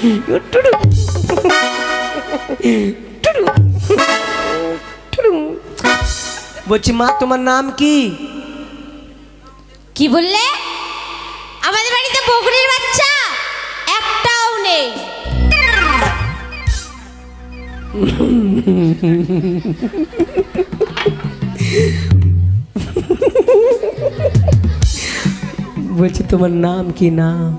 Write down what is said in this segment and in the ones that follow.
টুডু। টুডু। টুডু। বলছি মা তোমার নাম কি? কি বললে? আমাদের বাড়িতে বকরির বাচ্চা একটাও নেই। বলছি তোমার নাম কি নাম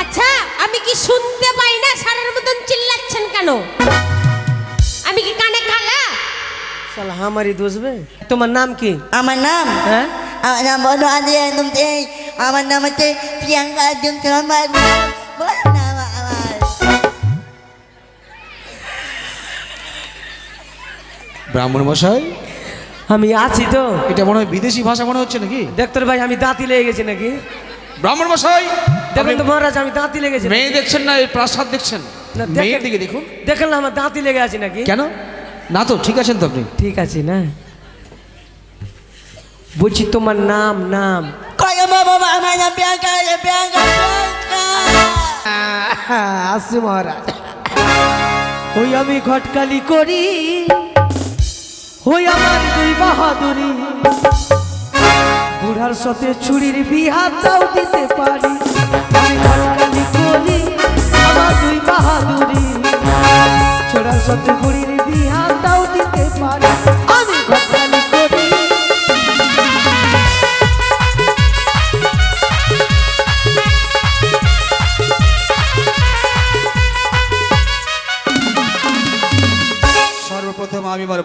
আচ্ছা আমি কি শুনতে পাই না? সারের মতন চিল্লাচ্ছেন কেন? আমি কি কানে কালা সালা আমারই দোষবে তোমার নাম কি? আমার নাম? হ্যাঁ? আমার নাম বলো আদি একদম আমার নাম হচ্ছে প্রিয়াঙ্কা একজন আমার ব্রাহ্মণ মশাই? আমি আছি তো। এটা মনে হয় বিদেশি ভাষা মনে হচ্ছে নাকি? ডাক্তার ভাই আমি দাঁতি লেগে গেছি নাকি? ব্রাহ্মণ মশাই দেখুন তো মহারাজ আমি দাঁতি লেগেছি মেয়ে দেখছেন না এই প্রাসাদ দেখছেন। মেয়ের দিকে দেখুন। দেখেন না আমার দাঁতি লেগে আছে নাকি? কেন? না তো ঠিক আছেন তো আপনি? ঠিক আছে না। বলছি তোমার নাম নাম। কয় বাবা আমার নাম প্রিয়াঙ্কা প্রিয়াঙ্কা প্রিয়াঙ্কা আসু মহারাজ। ওই আমি ঘটকালি করি। ওই আমার দুই বাহাদুরি। বুড়ার সাথে ছুরির বিহাতাও দিতে পারি। আমি ঘটকালি করি আমার দুই বাহাদুরি। ছোড়ার সাথে বুড়ির বিহাতাও দিতে পারি। আমি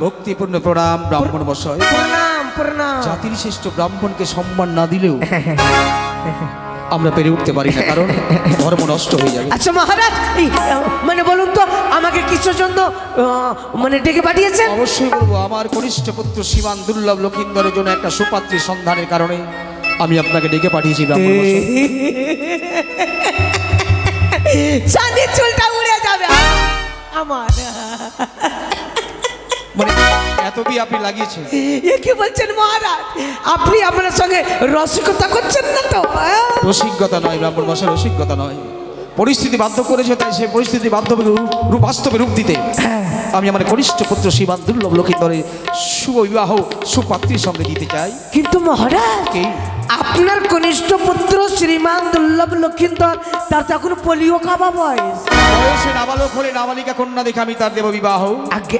ভক্তিপূর্ণ প্রণাম ব্রাহ্মণ মশাই। প্রণাম প্রণাম। জাতির শ্রেষ্ঠ ব্রাহ্মণকে সম্মান না দিলেও আমরা পেরে উঠতে পারি না কারণ ধর্ম নষ্ট হয়ে যাবে। আচ্ছা মহারাজ মানে বলুন তো আমাকে আহ, মানে ডেকে পাঠিয়েছেন? অবশ্যই বলব আমার কনিষ্ঠ পুত্র সীমান দুর্লভ লক্ষিন্দরের জন্য একটা সুপাত্রী সন্ধানের কারণে আমি আপনাকে ডেকে পাঠিয়েছি ব্রাহ্মণ চাঁদের চুলটা উড়ে যাবে আমার। মানে এত বি আপনি লাগিয়েছেন? এ কি বলছেন মহারাজ? আপনি আপনার সঙ্গে রসিকতা করছেন না তো? রসিকতা নয় ব্রাহ্মণ মশাই রসিকতা নয়। পরিস্থিতি বাধ্য করেছে তাই সেই পরিস্থিতি বাধ্য রূপ রূপ বাস্তবে রূপ দিতে। আমি আমার কনিষ্ঠ পুত্র শিবান দুর্লভ লক্ষিন্দরের শুভ বিবাহ সুপাত্রীর সঙ্গে দিতে চাই। কিন্তু মহারাজ? আপনার কনিষ্ঠ পুত্র শ্রীমান দুর্লভ লক্ষিন্দর তার তো এখন পোলিও খাওয়া বয়স। বয়সে নাবালক হলে নাবালিকা কন্যা দেখে আমি তার দেব বিবাহ। আগে।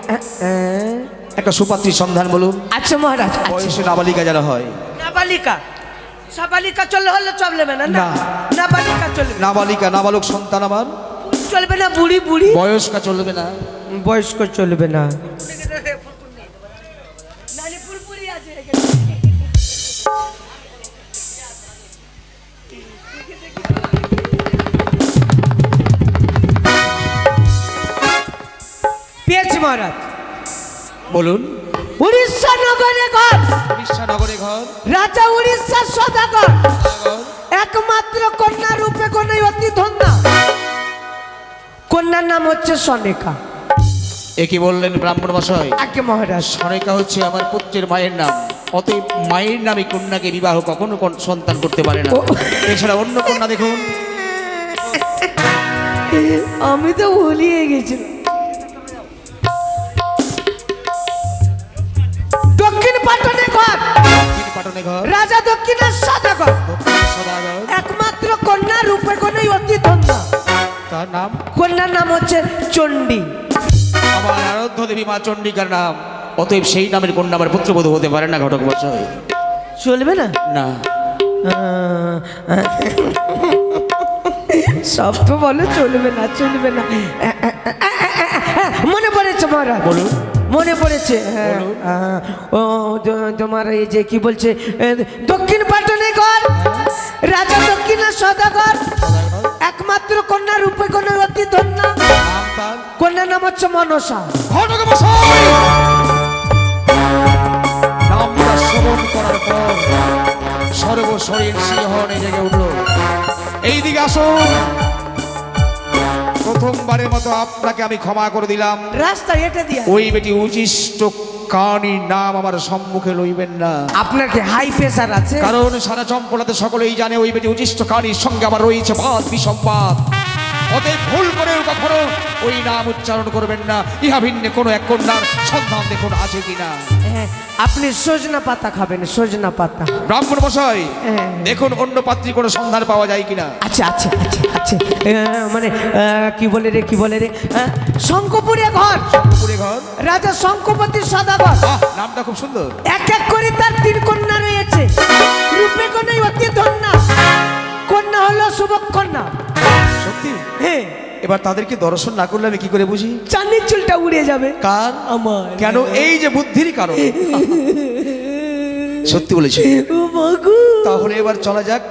একটা সুপাত্রীর সন্ধান বলুন। আচ্ছা মহারাজ আচ্ছা। বয়সে নাবালিকা যারা হয়। নাবালিকা। সাবালিকা চললে হলে চলবে না না। না। নাবালিকা চলবে। নাবালিকা নাবালক সন্তান আমার। চলবে না বুড়ি বুড়ি। বয়স্কা চলবে না। বয়স্ক চলবে না। পেয়েছি মহারাজ। বলুন। উড়িষ্যা নগরে ঘর। উড়িষ্যা নগরে ঘর। রাজা উড়িষ্যার সদাগর। একমাত্র কন্যা রূপে কোনে অতি ধন্যা। কন্যার নাম হচ্ছে সনেকা। এ কি বললেন ব্রাহ্মণ মশাই আগে মহারাজ। সরেকা হচ্ছে আমার পুত্রের মায়ের নাম। অতএব মায়ের নামে কন্যাকে বিবাহ কখনো সন্তান করতে পারে না। এছাড়া অন্য কন্যা দেখুন। আমি তো ভুলিয়ে গেছিলাম। ঘর। রাজা দক্ষিণের সদাগর। একমাত্র কন্যা রূপে কোনে অতি ধন্যা। তার নাম? কন্যার নাম হচ্ছে চণ্ডী। আমার আরাধ্য দেবী মা চণ্ডিকার নাম। অতএব সেই নামের কন্যা আমার পুত্রবধূ হতে পারে না ঘটক মশাই। চলবে না? না। সব তো বলে চলবে না চলবে না। মনে পড়েছে মহারাজ বলুন। মনে পড়েছে। ও তোমার এই যে কি বলছে দক্ষিণ পাটনে ঘর রাজা দক্ষিণের সদাগর একমাত্র কন্যা রূপে কোন অতি ধন্য কন্যার নাম হচ্ছে মনসা। নামটা শ্রবণ করার পর সর্বশরীর সিংহনে জেগে উঠল। এইদিকে আসুন। প্রথমবারের মতো আপনাকে আমি ক্ষমা করে দিলাম। রাস্তা এটা দিয়ে ওই বেটি উচিষ্ট কানির নাম আমার সম্মুখে লইবেন না। আপনার কি হাই প্রেসার আছে। কারণ সারা চম্পলাতে সকলেই জানে ওই বেটি উচিষ্ট কানির সঙ্গে আমার রয়েছে বাদ বিসম্বাদ। অতএব ভুল করেও কখনো ওই নাম উচ্চারণ করবেন না। ইহা ভিন্ন কোনো এক কন্যার সন্ধান দেখুন আছে কিনা। হ্যাঁ, আপনি সজনা পাতা খাবেন সজনা পাতা। ব্রাহ্মণ মশাই হ্যাঁ। দেখুন অন্য পাত্রী কোনো সন্ধান পাওয়া যায় কিনা। আচ্ছা আচ্ছা আচ্ছা আচ্ছা। মানে কি বলে রে কি বলে রে? শঙ্কপুরে ঘর। শঙ্কপুরে ঘর? রাজা শঙ্কপতি সাদা আহ, নামটা খুব সুন্দর। এক এক করে তার তিন কন্যা রয়েছে। রূপে কন্যাই অতি ধন্যা। কন্যা হলো শুভকন্যা। সত্যি? হ্যাঁ। এবার তাদেরকে দর্শন না করলে আমি কি করে বুঝি? চাঁদির চুলটা উড়ে যাবে। কার? আমার। কেন? এই যে বুদ্ধির কারণ। সত্যি বলেছি। তাহলে এবার চলা যাক।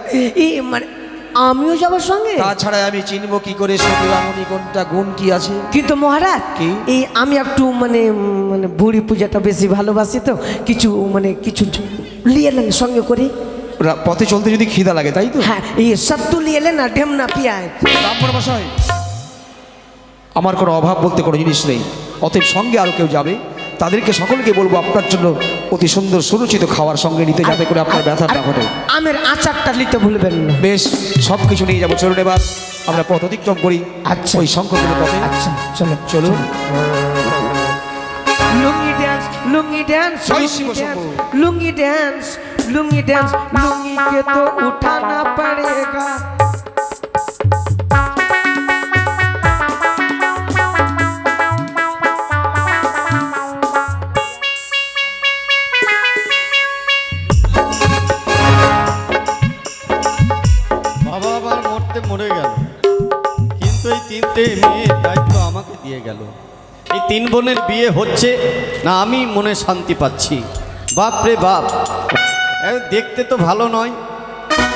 মানে আমিও যাবার সঙ্গে? তাছাড়া আমি চিনবো কি করে সতী রামণী কোনটা গুণ কি আছে? কিন্তু মহারাজ কি? এই আমি একটু মানে মানে বুড়ি পূজাটা বেশি ভালোবাসি তো কিছু মানে কিছু লিয়ে নেন সঙ্গে করে। পথে চলতে যদি খিদা লাগে তাই তো? হ্যাঁ এই সত্তু লিয়ে এলেন না পিয়ায়। মশাই আমার কোনো অভাব বলতে কোনো জিনিস নেই। অতএব সঙ্গে আরও কেউ যাবে তাদেরকে সকলকে বলব আপনার জন্য অতি সুন্দর সুরুচিত খাওয়ার সঙ্গে নিতে যাতে করে আপনার ব্যথা না ঘটে। আমের আচারটা নিতে ভুলবেন না। বেশ সব কিছু নিয়ে যাব চলুন এবার। আমরা পথ অতিক্রম করি আচ্ছা। ওই শঙ্করের পথে। আচ্ছা চলো। চলুন। Lungi dance lungi dance lungi dance. Lungi dance lungi dance lungi के तो उठाना पड़ेगा বাবা আবার মরতে মরে গেল কিন্তু এই তিনটে মেয়ের দায়িত্ব আমাকে দিয়ে গেল এই তিন বোনের বিয়ে হচ্ছে না আমি মনে শান্তি পাচ্ছি বাপ রে বাপ এ, দেখতে তো ভালো নয়।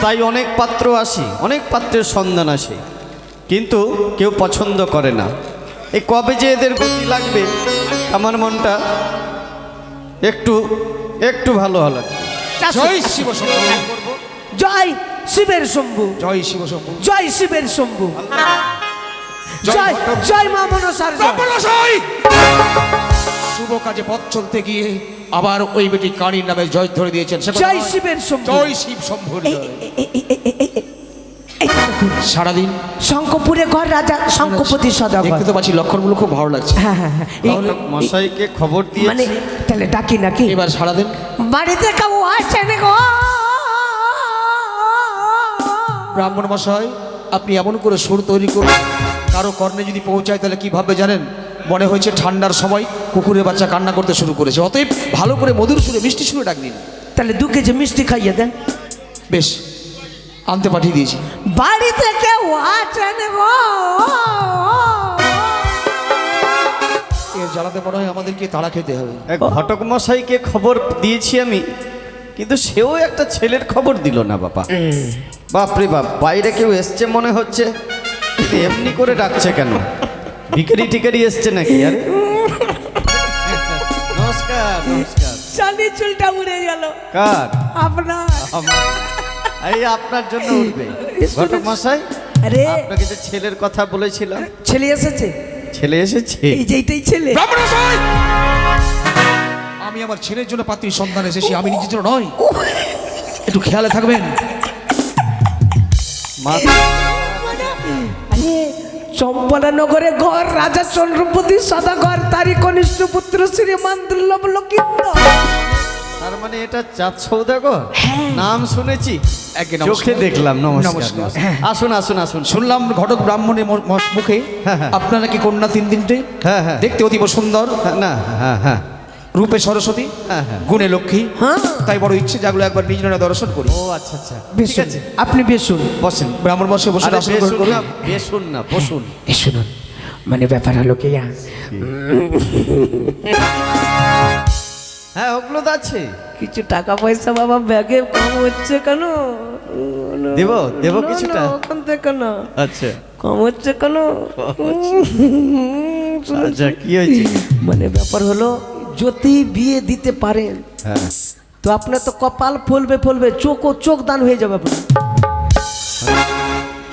তাই অনেক পাত্র আসি অনেক পাত্রের সন্ধান আসে। কিন্তু কেউ পছন্দ করে না। এই কবে যে এদের গতি লাগবে আমার মনটা একটু একটু ভালো হলো। জয় শিব জয় শিবের শম্ভু। জয় শিব শম্ভু। জয় শিবের শম্ভু। জয় জয় মা মনসার জয়। শুভ কাজে পথ চলতে গিয়ে আবার ওই বেটি কানির নামে জয় ধরে দিয়েছেন জয় শিবের জয় শিব দেখুন, সারাদিন শঙ্কপুরে ঘর রাজা শঙ্কপতি সদাগর। দেখতে তো পাচ্ছি লক্ষণগুলো খুব ভালো লাগছে। হ্যাঁ হ্যাঁ হ্যাঁ। এই- মশাইকে খবর দিয়ে মানে তাহলে ডাকি নাকি? এবার সারাদিন বাড়িতে কেউ আসছেন গো। ব্রাহ্মণ মশাই আপনি এমন করে সুর তৈরি করুন কারও কর্ণে যদি পৌঁছায় তাহলে কি ভাববে জানেন? মনে হয়েছে ঠান্ডার সময় কুকুরের বাচ্চা কান্না করতে শুরু করেছে। অতএব ভালো করে মধুর সুরে মিষ্টি সুরে ডাক দিন তাহলে দু কেজি মিষ্টি খাইয়ে দেন। বেশ আনতে পাঠিয়ে দিয়েছি। বাড়িতে কেউ আছেন গো? এর জ্বালাতে মনে হয় আমাদেরকে তাড়া খেতে হবে। এক ঘটক মশাইকে খবর দিয়েছি আমি কিন্তু সেও একটা ছেলের খবর দিল না বাবা। বাপরে বাপ বাইরে কেউ এসছে মনে হচ্ছে? এমনি করে ডাকছে কেন? ভিখারি টিকারি এসছে নাকি? আরে নমস্কার নমস্কার। চুলটা উড়ে গেল। কার? আপনার। আমার। এই আপনার জন্য উঠবে। ঘটক মশাই আরে। আপনাকে যে ছেলের কথা বলেছিলাম। ছেলে এসেছে। ছেলে এসেছে? এই যে এইটাই ছেলে। আমি আমার ছেলের জন্য পাত্রীর সন্ধান এসেছি আমি নিজের জন্য নয়। একটু খেয়ালে থাকবেন। মা চম্পলা নগরে ঘর রাজা চন্দ্রপতি সদা ঘর তারই কনিষ্ঠ পুত্র শ্রীমান দুর্লভ লোকিন্দ তার মানে এটা চাঁদ সৌদাগর নাম শুনেছি। চোখে দেখলাম নমস্কার নমস্কার। নমস্কার। আসুন আসুন আসুন শুনলাম ঘটক ব্রাহ্মণের মুখে হ্যাঁ, হ্যাঁ। আপনারা কি কন্যা তিন তিনটে হ্যাঁ, হ্যাঁ। দেখতে অতীব সুন্দর হ্যাঁ, না হ্যাঁ হ্যাঁ রূপে সরস্বতী হ্যাঁ, হ্যাঁ। গুণে লক্ষ্মী। হ্যাঁ। তাই বড় ইচ্ছে যাগুলো একবার নিজ নয়নে দর্শন করি। ও আচ্ছা আচ্ছা। আছে? আপনি বেশুন বসেন। ব্রাহ্মণ বসে বসে বেশুন করুন। না বেশুন না বসুন। এ শুনুন মানে ব্যাপার হলো কি হ্যাঁ ওগুলো তো আছে। কিছু টাকা পয়সা বাবা ব্যাগে কম হচ্ছে কেন? দেব? দেব কিছুটা? ওখান থেকে না। আচ্ছা। কম হচ্ছে কেন আচ্ছা কি হয়েছে? মানে ব্যাপার হলো যদি বিয়ে দিতে পারেন হ্যাঁ। তো আপনার তো কপাল ফলবে ফলবে চোখ ও চোখ দান হয়ে যাবে আপনার।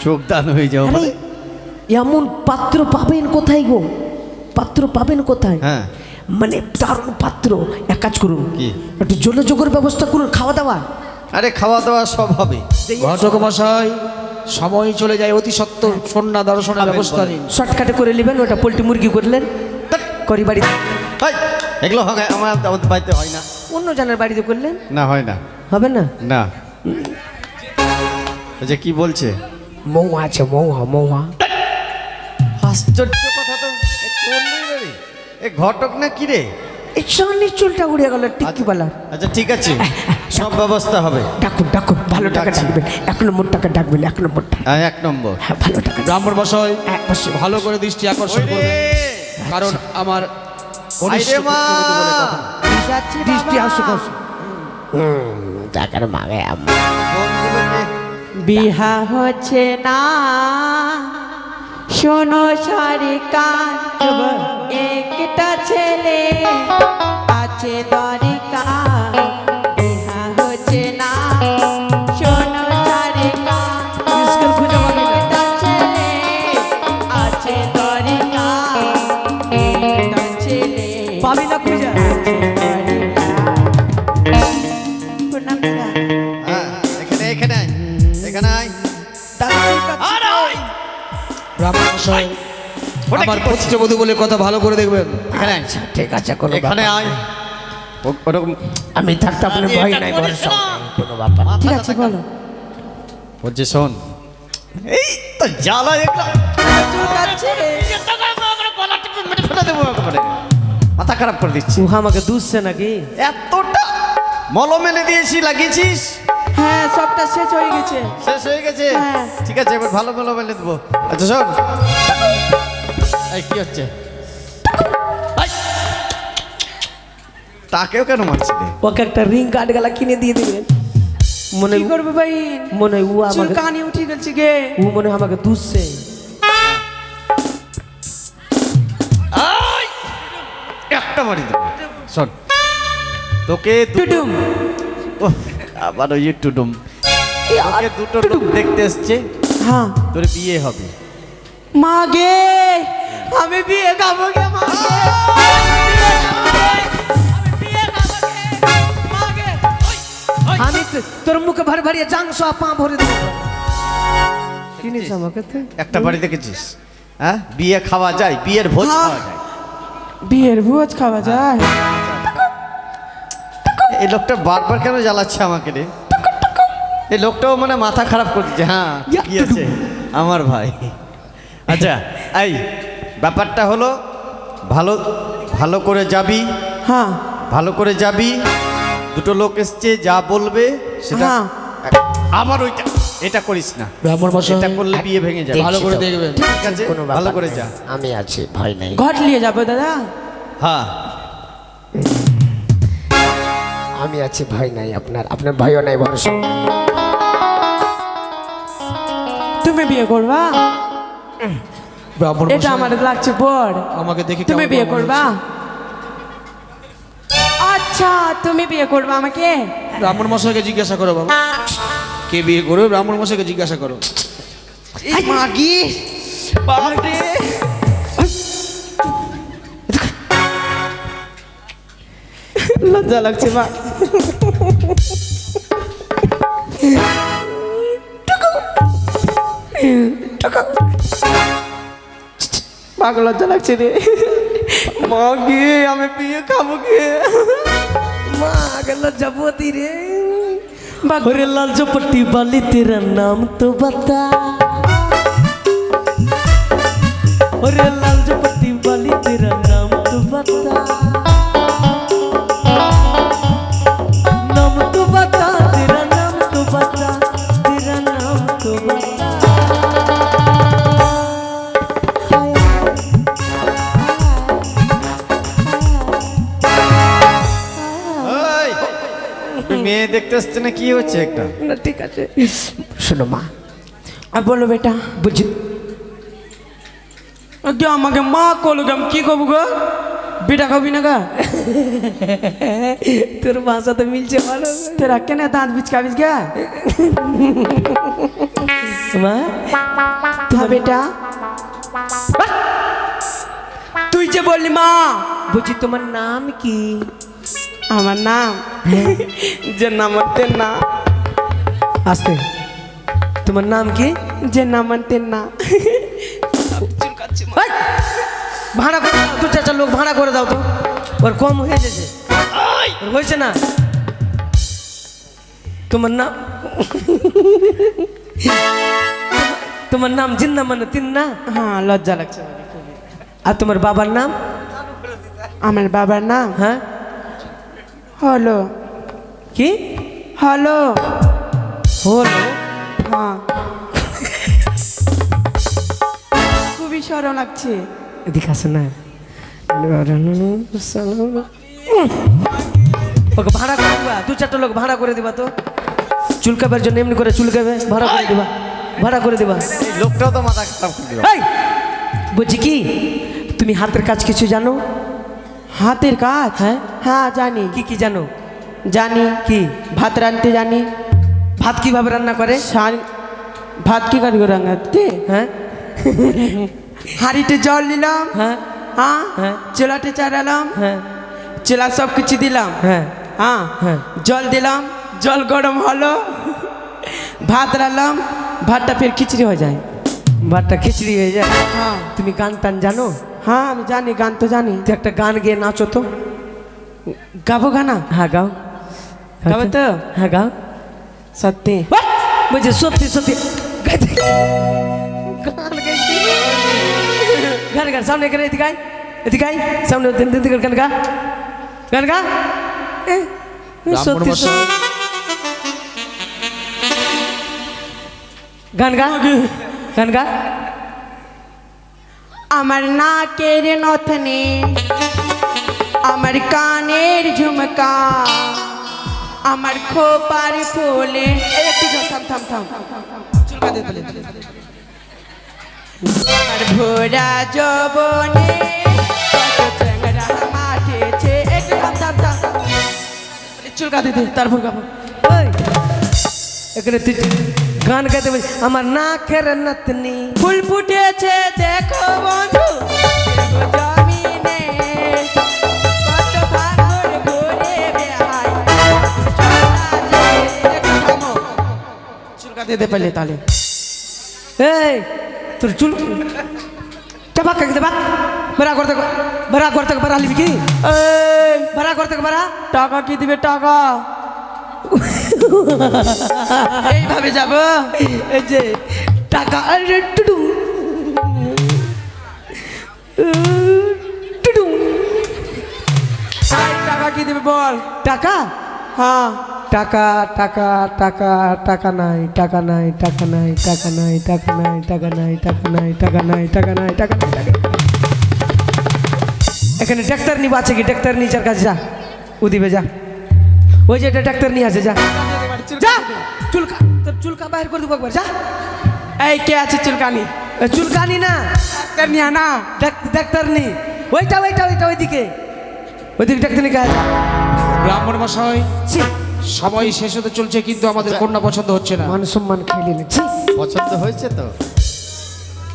চোখ দান হয়ে আরে মানে এমন পাত্র পাবেন কোথায় গো? পাত্র পাবেন কোথায়? হ্যাঁ। মানে দারুণ পাত্র। এক কাজ করুন। কি? একটু জলযোগের ব্যবস্থা করুন খাওয়া দাওয়া। আরে খাওয়া দাওয়া সব হবে। ঘটক মশাই সময় চলে যায় অতি সত্য সন্না দর্শনের ব্যবস্থা নিন। শর্টকাটে করে নেবেন ওটা পোলট্রি মুরগি করলেন। করি বাড়িতে হাই, এগুলো হবে আমার আমাদের বাড়িতে হয় না। অন্য জনের বাড়িতে করলেন? না হয় না। হবে না? না। যে কি বলছে? মৌহা আছে মৌহা মৌহা আশ্চর্য কথা তো। এ তোর নই রে। এ ঘটক না কি রে? এই সামনে চুলটা উড়ে গেল টিকি বলা আচ্ছা ঠিক আছে। সব ব্যবস্থা হবে। ডাকুন ডাকুন ভালো টাকা ডাকছি। ডাকবেন। এক নম্বর টাকা ডাকবেন এক নম্বর টাকা। হ্যাঁ এক নম্বর। হ্যাঁ ভালো টাকা। ব্রাহ্মণ মশাই হ্যাঁ, ভালো করে দৃষ্টি আকর্ষণ। করবেন। কারণ আমার দৃষ্টি আসুক টাকার মাগে বিহা হচ্ছে না। শোনো সারিকান একটা ছেলে আছে দরিকান আমার? পুত্রবধূ বলে কথা ভালো করে দেখবেন। এখানে আয়। ঠিক আছে কোনো এখানে আয়। ওরকম আমি থাকতে আপনার ভয় নাই করিস ভরসা কোনো ব্যাপার ঠিক আছে বলো। বলছে শোন। এই তো জ্বালা ফেলে মাথা খারাপ করে দিচ্ছি। উহা আমাকে দুষছে নাকি? এতটা মলম এনে দিয়েছি লাগিয়েছিস? হ্যাঁ সবটা শেষ হয়ে গেছে। শেষ হয়ে গেছে? হ্যাঁ। ঠিক আছে এবার ভালো মলম এনে দেবো। আচ্ছা শোন। এই কি হচ্ছে! তাকেও কেন মারছি ওকে একটা রিং কার্ড গেলা কিনে দিয়ে দিবেন মনে কি করবে ভাই? মনে হয় উ চুল আমাকে কানি উঠে গেছে গে। উ মনে হয় আমাকে দুষছে আই! একটা মারি দেবো শোন তোকে ওহ, আবার ওই টুডুম। তোকে দুটো লোক দেখতে এসছে। হ্যাঁ। তোর বিয়ে হবে। মা গে! আমি বিয়ে খাব গে মা। আমি তোর মুখে ভারে ভারিয়ে জাংস পা ভরে দেবো। চিনিস আমাকে একটা বাড়ি দেখেছিস? হ্যাঁ? বিয়ে খাওয়া যায় বিয়ের ভোজ হ্যাঁ। খাওয়া যায়। বিয়ের ভোজ খাওয়া যায়। এই লোকটা বারবার কেন জ্বালাচ্ছে আমাকে রে? এই লোকটাও মানে মাথা খারাপ করছে হ্যাঁ কি আছে আমার ভাই। আচ্ছা এই ব্যাপারটা হলো ভালো ভালো করে যাবি। হ্যাঁ। ভালো করে যাবি। দুটো লোক এসছে যা বলবে সেটা হ্যাঁ। আবার ওইটা এটা করিস না। ব্রাহ্মণ মশাই এটা করলে বিয়ে ভেঙে যাবে। ভালো করে দেখবেন ঠিক আছে কোনো ভালো ব্যাপার করে নেই। যা। আমি আছি ভয় নেই। ঘট নিয়ে যাব দাদা। হ্যাঁ। আমি আছি ভয় নাই আপনার। আপনার ভয়ও নাই ভরসা নাই। তুমি বিয়ে করবা? ব্রাহ্মণ এটা আমার লাগছে বড় আমাকে দেখে তুমি বিয়ে করবা? আচ্ছা তুমি বিয়ে করবা আমাকে? ব্রাহ্মণ মশাইকে জিজ্ঞাসা করো বাবা। কে বিয়ে করবে? ব্রাহ্মণ মশাইকে জিজ্ঞাসা করো। মাগি বাপরে। লজ্জা লাগছে মা। পাগল লজ্জা লাগছে রে। মা গিয়ে আমি পিয়ে খাব গে। মা গেল লজ্জা পতি রে। বাঘরে লালজপট্টি বালি তেরা নাম তো বাতা। ওরে লালজপট্টি বালি তেরা নাম তো বাতা। মেয়ে দেখতে আসছে না কি হচ্ছে একটা? না ঠিক আছে। শোনো মা আর বলো বেটা বুঝি আগে আমাকে মা কল আমি কি কব গো? বেটা খাবি না গা? তোর ভাষা তো মিলছে ভালো তোর রাখকে না দাঁত বিচ খাবিস গা? মা বেটা। তুই যে বললি মা! বুঝি তোমার নাম কি? আমার নাম। যে নামাতে না। আসতে। তোমার নাম কি? যে নামাতে না! ভাড়া করে দাও দু চারটা লোক ভাড়া করে দাও তো। ওর কম হয়ে গেছে। হয়েছে না। তোমার নাম? তোমার নাম জিন্না মানে তিন না? হ্যাঁ লজ্জা লাগছে আর তোমার বাবার নাম? আমার বাবার নাম? হ্যাঁ? হলো। কি? হলো। হলো? হ্যাঁ। খুবই সরম লাগছে। এদিকে আসে না। ওকে ভাড়া করে দিবা। দু চারটা লোক ভাড়া করে দিবা তো। চুলকাবার জন্য এমনি করে চুলকাবে ভাড়া করে দিবা। ভাড়া করে দিবা। লোকটাও তো মাথা বলছি কি? তুমি হাতের কাজ কিছু জানো? হাতের কাজ? হ্যাঁ? হ্যাঁ জানি। কি কি জানো? জানি। কি? ভাত রাঁধতে জানি। ভাত কীভাবে রান্না করে? ভাত কি কারি রাঙাতে হ্যাঁ। হাঁড়িতে জল নিলাম। হ্যাঁ। হ্যাঁ। হ্যাঁ। চুলাতে চারালাম হ্যাঁ। চুলা সব কিছু দিলাম। হ্যাঁ। হ্যাঁ। হ্যাঁ। জল দিলাম। জল গরম হলো। ভাত রাখলাম ভাতটা ফের খিচড়ি হয়ে যায়। ভাতটা খিচড়ি হয়ে যায়? হ্যাঁ। তুমি গান টান জানো? হ্যাঁ আমি জানি গান তো জানি। তুই একটা গান গিয়ে নাচো তো। গাবো গানা? হ্যাঁ গাও। গাবো তো? হ্যাঁ গাও। সত্যি। বলছে সত্যি সত্যি। গাইতে গান গাইতে গান গান সামনে করে এদিকে আয়। এদিকে আয়। সামনে দিন দিন দিকে গান গা। গান গা। এ, সত্যি ব্রাহ্মণ সত্যি। গান গা। গান গা। আমার নাকের নথনে, আমার কানের ঝুমকা, আমার খোপার ফোলে। আমার ভোরা জবনে চুলকা দিতে তারপর গাবো। এখানে गान गाते बोल अमर नाखेर नतनी फूल फूटे छे देखो बंधु। दे दे पहले ताले। ए तुर चुल। चबा कर दे बा बरा कर तक बरा कर तक बरा लिखी ए। बरा कर तक बरा। टाका की दिबे टाका এইভাবে যাব এই যে টাকা টুডু টুডু টাকা কি দিবে বল টাকা হ্যাঁ টাকা টাকা টাকা টাকা নাই টাকা নাই টাকা নাই টাকা নাই টাকা নাই টাকা নাই টাকা নাই টাকা নাই টাকা নাই টাকা নাই টাকা এখানে ডাক্তার নিবা আছে কি ডাক্তার নিচার কাছে যা ও দিবে যা ওই যে এটা ডাক্তার নিয়ে আছে যা। যা! চুলকা তোর চুলকা বাইর করে দেবো একবার যা। এই কে আছে চুলকানি? চুলকানি না। ডাক্তার নিয়ে না ডাক- ডাক্তার নি। ওইটা ওইটা ওইটা ওইদিকে। ওইদিকে ডাক্তার নিয়ে কাজ। ব্রাহ্মণ মশাই সময় শেষ হতে চলছে কিন্তু আমাদের কন্যা পছন্দ হচ্ছে না। মান সম্মান খেয়ে নিলেন পছন্দ হয়েছে তো?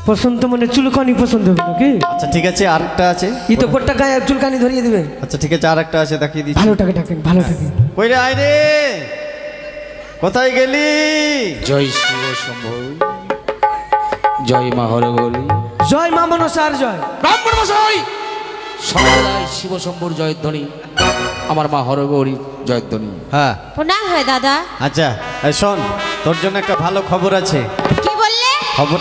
পছন্দ মানে চুলকানি পছন্দ হবে নাকি? আচ্ছা ঠিক আছে আরেকটা আছে। ই তো কোটটা গায়ে চুলকানি ধরিয়ে দিবে। আচ্ছা ঠিক আছে আরেকটা আছে দেখিয়ে দিচ্ছি। ভালোটাকে ডাকেন ভালোটাকে কই রে আয় রে। কোথায় গেলি? জয় শিব শম্ভু। জয় মা হর হরগরি জয় মা মনসার জয়। ব্রাহ্মণ মশাই সর্বদাই শিব শম্ভুর জয়ধ্বনি। আমার মা হর হরগৌরী জয়ধ্বনি। হ্যাঁ। প্রণাম হয় দাদা। আচ্ছা এই শোন তোর জন্য একটা ভালো খবর আছে। কি বললে? খবর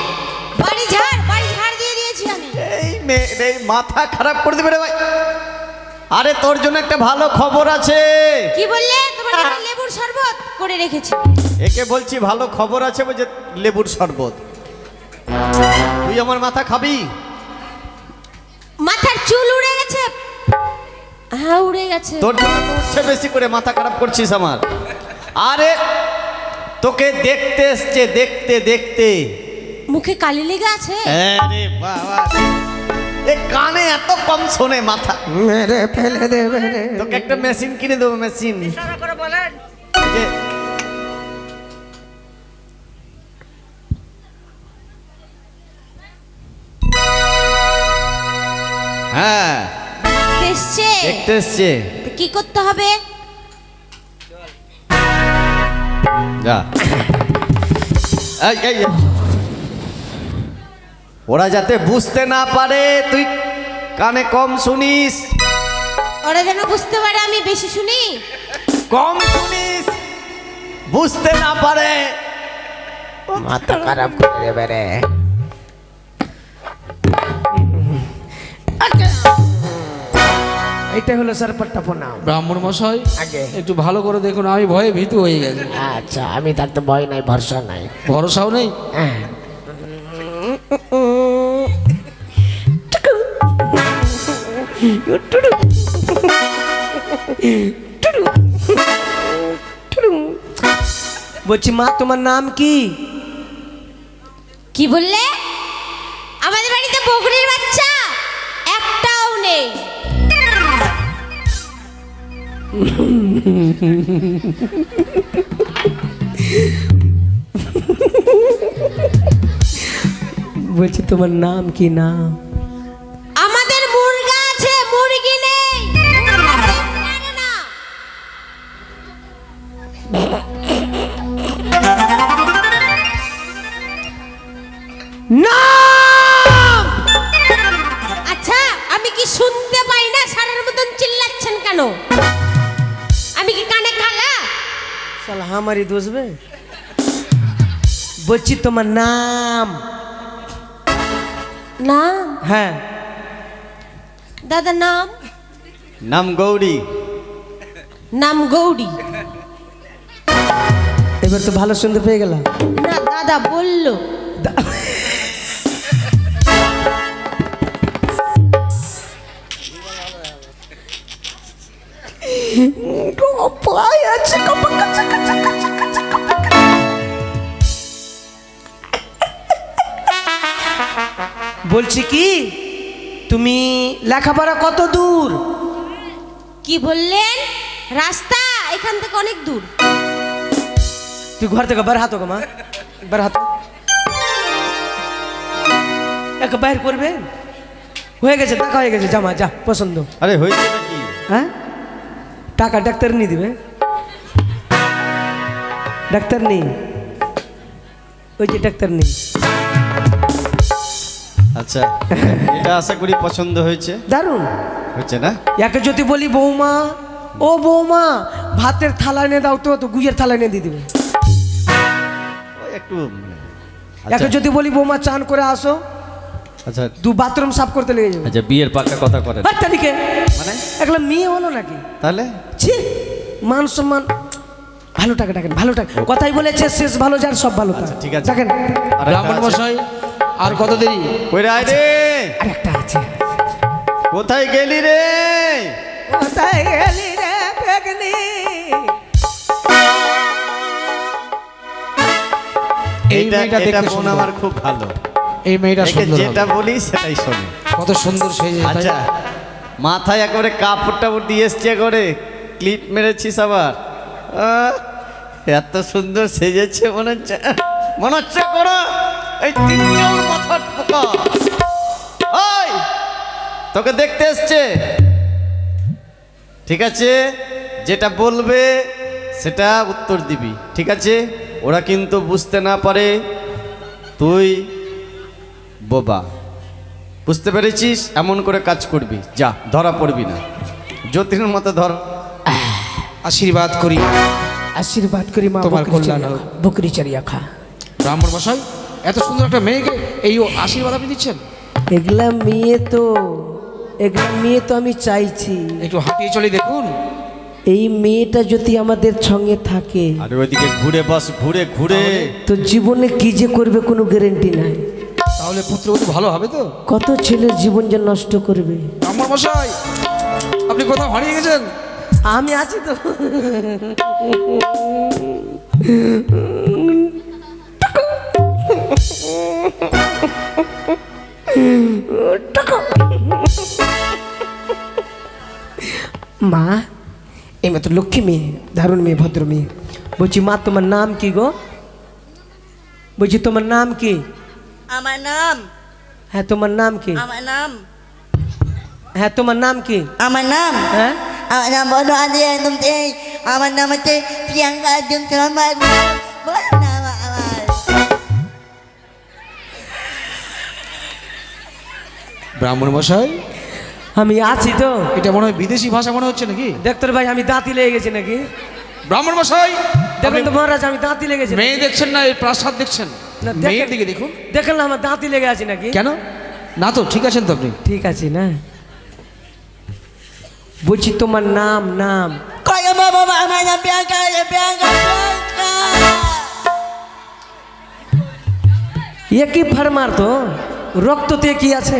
মেয়ে মাথা খারাপ করে দেবে রে ভাই। আরে তোর জন্য একটা ভালো খবর আছে। কি বললে? তোমার লেবুর শরবত করে রেখেছি। একে বলছি ভালো খবর আছে বলছে লেবুর শরবত। তুই আমার মাথা খাবি? মাথার চুল উড়ে গেছে। হ্যাঁ উড়ে গেছে। তোর জন্য উঠছে বেশি করে মাথা খারাপ করছিস আমার। আরে তোকে দেখতে এসছে দেখতে দেখতে। মুখে কালি লেগে আছে? আরে বাবা এ কানে এত কম শোনে মাথা। মেরে ফেলে দেবে রে তোকে একটা মেশিন কিনে দেবো মেশিন হ্যাঁ। এসছে? দেখতে এসছে। তো কি করতে হবে? যা। এই, এই, এই। ওরা যাতে বুঝতে না পারে তুই কানে কম শুনিস। ওরা যেন বুঝতে পারে আমি বেশি শুনি। কম শুনিস বুঝতে না পারে। মাথা খারাপ করে দেবে রে। এটা হলো স্যার পট্টাপনা ব্রাহ্মণ মশাই আগে। একটু ভালো করে দেখুন আমি ভয়ে ভীতু হয়ে গেছি। আচ্ছা আমি তার তো ভয় নাই ভরসা নাই। ভরসাও নেই? হ্যাঁ। বলছি মা তোমার নাম কি? কি বললে? আমাদের বাড়িতে বকরির বাচ্চা একটাও নেই। বলছি তোমার নাম কি নাম আমারই দোষবে? বলছি তোমার নাম। নাম? হ্যাঁ। দাদা নাম? নাম গৌরী। নাম গৌরী। এবার তো ভালো শুনতে পেয়ে গেলাম। না দাদা বলল। বলছি কি? তুমি লেখাপড়া কত দূর? কি বললেন? রাস্তা এখান থেকে অনেক দূর। তুই ঘর থেকে বের হাতো গো মা। বের হাতো এক বাইর করবে? হয়ে গেছে দেখা হয়ে গেছে জামা যা পছন্দ। আরে হয়েছে নাকি? হ্যাঁ? টাকা ডাক্তার নিয়ে দিবে। ডাক্তার নেই। ওই যে ডাক্তার নেই। আচ্ছা এটা আশা করি পছন্দ হয়েছে। দারুণ। হচ্ছে না? একে যদি বলি বৌমা ও বৌমা ভাতের থালা এনে দাও তো তো গুইয়ের থালা এনে দিয়ে দিবে। একটু মানে, একে আচ্ছা যদি বলি বৌমা চান করে আসো। আচ্ছা। দু বাথরুম সাফ করতে লেগে যাবে। আচ্ছা বিয়ের পাক্কা কথা করেন। আর তারিখে মানে? একলা মেয়ে হলো নাকি? তাহলে? ছি মান সম্মান ভালো টাকা ডাকেন ভালো টাকা। কথাই বলেছে শেষ ভালো যার সব ভালো তার। আচ্ছা, ঠিক আছে। দেখেন। ব্রাহ্মণ মশাই আর কত দেরি? কই রে? রে আর একটা আছে। কোথায় গেলি রে? কোথায় গেলি রে পেগনি? এই মেয়েটা দেখতে বোন আমার খুব ভালো। এই মেয়েটা সুন্দর যেটা। বলি সেটাই শোনে। কত সুন্দর সেজে তাই আচ্ছা? মাথায় একেবারে কাপড় টাপড় দিয়ে এসছে করে ক্লিপ মেরেছিস আবার। আহ, এত সুন্দর সেজেছে মনে হচ্ছে। মনে হচ্ছে করো। এই তিনজন মাথার পোকা ওই তোকে দেখতে এসছে। ঠিক আছে যেটা বলবে সেটা উত্তর দিবি। ঠিক আছে? ওরা কিন্তু বুঝতে না পারে তুই বোবা। বুঝতে পেরেছিস? এমন করে কাজ করবি। যা ধরা পড়বি না। যতীনের মতো ধর। আশীর্বাদ করি। আশীর্বাদ করি মা তোমার কল্যাণ হোক। বকরি চড়িয়া খা। ব্রাহ্মণ মশাই এত সুন্দর একটা মেয়েকে এই আশীর্বাদ আপনি দিচ্ছেন? এগুলা মেয়ে তো এগুলা মেয়ে তো আমি চাইছি। একটু হাঁটিয়ে চলে দেখুন। এই মেয়েটা যদি আমাদের সঙ্গে থাকে আর ওইদিকে ঘুরে বাস ঘুরে ঘুরে। তো জীবনে কি যে করবে কোনো গ্যারেন্টি নাই। তাহলে পুত্রবধূ ভালো হবে তো? কত ছেলের জীবন যে নষ্ট করবে। আমার মশাই আপনি কোথাও হারিয়ে গেছেন? আমি আছি তো। মা এই তো লক্ষ্মী মেয়ে দারুণ মেয়ে ভদ্র মেয়ে। বলছি মা তোমার নাম কি গো? বলছি তোমার নাম কি? আমার নাম। হ্যাঁ তোমার নাম কি? আমার নাম। হ্যাঁ তোমার নাম কি? আমার নাম। হ্যাঁ? আমার নাম বলো আজ একদম আমার নাম হচ্ছে প্রিয়াঙ্কা শর্মা ব্রাহ্মণ মশাই? আমি আছি তো। এটা মনে হয় বিদেশি ভাষা মনে হচ্ছে নাকি? ডাক্তার ভাই আমি দাঁতি লেগে গেছি নাকি? ব্রাহ্মণ মশাই দেখুন তো মহারাজ আমি দাঁতি লেগে লেগেছি মেয়ে দেখছেন না এই প্রাসাদ দেখছেন? মেয়ের দিকে দেখুন। দেখেন না আমার দাঁতি লেগে আছে নাকি? কেন? না তো ঠিক আছেন তো আপনি? ঠিক আছে না। বলছি তোমার নাম নাম। কয় বাবা আমার নাম প্রিয়াঙ্কা প্রিয়াঙ্কা প্রিয়াঙ্কা। এ ফার্মার তো রক্ততে কি আছে?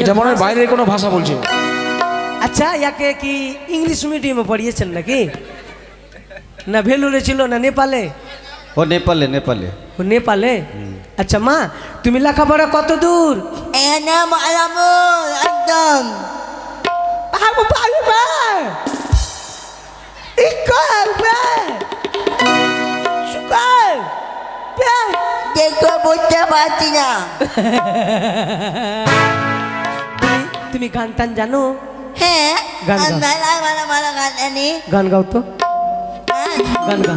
এটা মনে হয় বাইরের কোনো ভাষা বলছে। আচ্ছা ইয়াকে কি ইংলিশ মিডিয়ামে পড়িয়েছেন নাকি? না ভেলুরে ছিল না নেপালে? ও নেপালে নেপালে। ও নেপালে? আচ্ছা মা তুমি লেখাপড়া কত দূর? একদম. দেখো বুঝতে পারছি না। তুমি গান টান জানো? হ্যাঁ গান গাও। মালা মালা গান আনি গান গাও তো। গান গাও।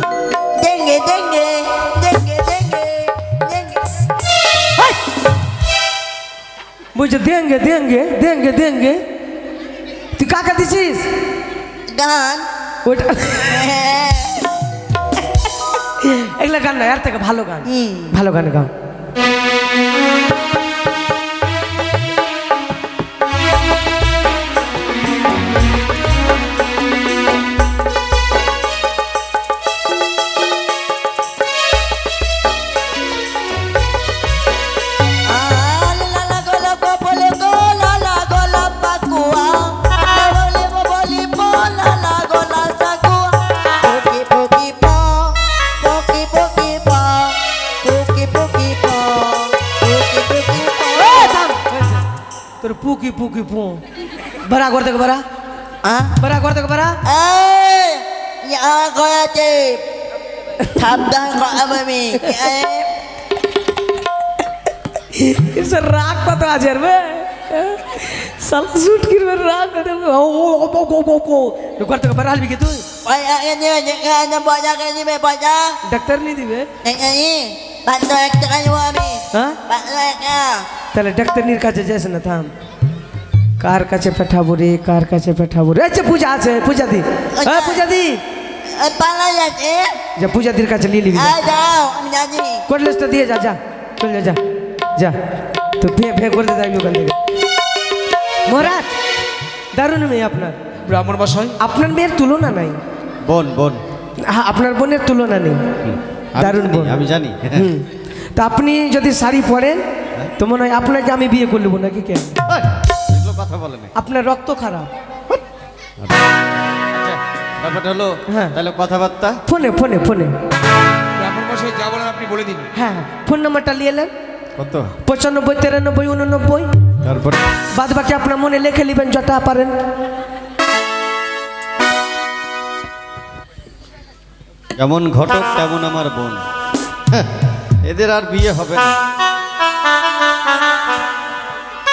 দেঙ্গে দেঙ্গে দেঙ্গে দেঙ্গে বলছে দেঙ্গে দেঙ্গে দেঙ্গে দেঙ্গে তুই কাকা দিছিস? গান। ওইটা। হ্যাঁ। এগুলা গান না এর থেকে ভালো গান। ভালো গান গাও। পুকি পুকি পু বড়া করতে বড়া Ah, বড়া করতে বড়া eh, ya gola te. সাবধান করাবে আমি স্যার রাগ কত আছে রে সালা শুট কিরবে রাগ কত ও ও ও ও ও ও ও করতে বড়া আলবি কি তুই পয়সা নিয়ে যেখানে পয়সা কে দিবে পয়সা ডাক্তার নি দিবে এই পাঁচশো এক টাকা দেবো আমি হ্যাঁ পাঁচশো টাকা তাহলে ডাক্তারনির কাছে যাস না থাম কার কাছে পাঠাবো রে কার কাছে পাঠাবো রে? আচ্ছা পূজা আছে পূজা দি। হ্যাঁ পূজা দি। এই পালা যাচ্ছে। যা পূজা দির কাছে নিয়ে নিবি যাও আমি জানি। কোটলেসটা দিয়ে যা যা চল যা যা যা। তো ফে ফে করে যাবি ওখান থেকে। মহারাজ দারুণ মেয়ে আপনার। ব্রাহ্মণ মশাই আপনার মেয়ের তুলনা নাই। বোন বোন। হ্যাঁ আপনার বোনের তুলনা নেই। দারুণ বোন। আমি জানি। তা আপনি যদি শাড়ি পরেন তো মনে হয় আপনাকে আমি বিয়ে করলব নাকি কেন কথা বলে না আপনার রক্ত খারাপ। আচ্ছা ব্যাপারটা হলো হ্যাঁ। তাহলে কথাবার্তা? ফোনে ফোনে ফোনে। ব্রাহ্মণ মশাই যা বলেন আপনি বলে দিন। হ্যাঁ ফোন নাম্বারটা নিয়ে এলেন কত? পঁচানব্বই তিরানব্বই উননব্বই। তারপরে? বাদ বাকি আপনার মনে লিখে নেবেন যটা পারেন। যেমন ঘটক তেমন আমার বোন। হ্যাঁ, এদের আর বিয়ে হবে না।